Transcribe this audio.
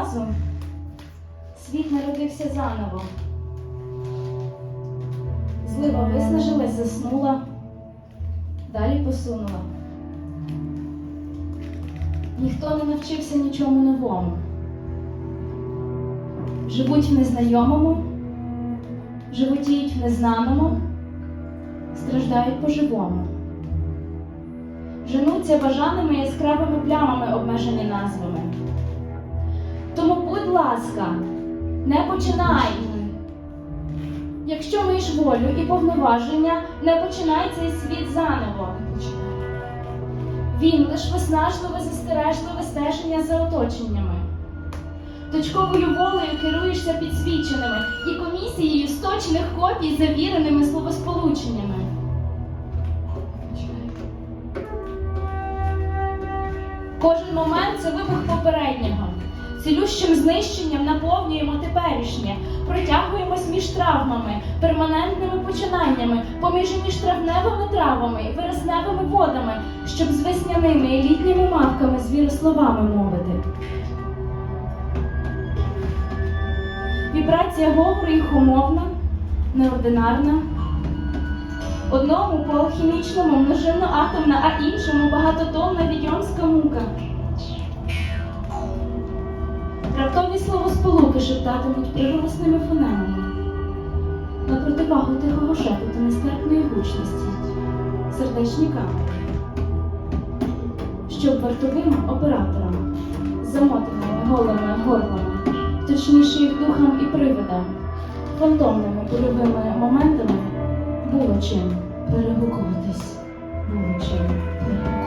разу світ народився заново. Злива виснажилась, заснула, далі посунула. Ніхто не навчився нічому новому. Живуть в незнайомому, животіють в незнаному, страждають по-живому. Женуться бажаними яскравими плямами, обмежені назвами. Будь ласка, не починай. Якщо маєш волю і повноваження, не починай цей світ заново. Він лиш виснажливе, застережливе стеження за оточеннями. Точковою волею керуєшся підсвіченими і комісією сточених копій завіреними словосполученнями. Кожен момент це вибух попереднього. Цілющим знищенням наповнюємо теперішнє, протягуємось між травмами, перманентними починаннями, поміж міжтравневими травами і виразневими водами, щоб з весняними і літніми мавками звірословами мовити. Вібрація говору їх умовна, неординарна. Одному по алхімічному множинно-атомна, а іншому багатотонна відьомська мука. Шептатимуть приголосними фонемами. На противагу тихого шепоту нестерпної гучності, сердечні камери. Щоб вартовим операторам, замотаними голими горлами, точніше їх духам і привидам, фантомними польовими моментами було чим перегукуватись, було чим.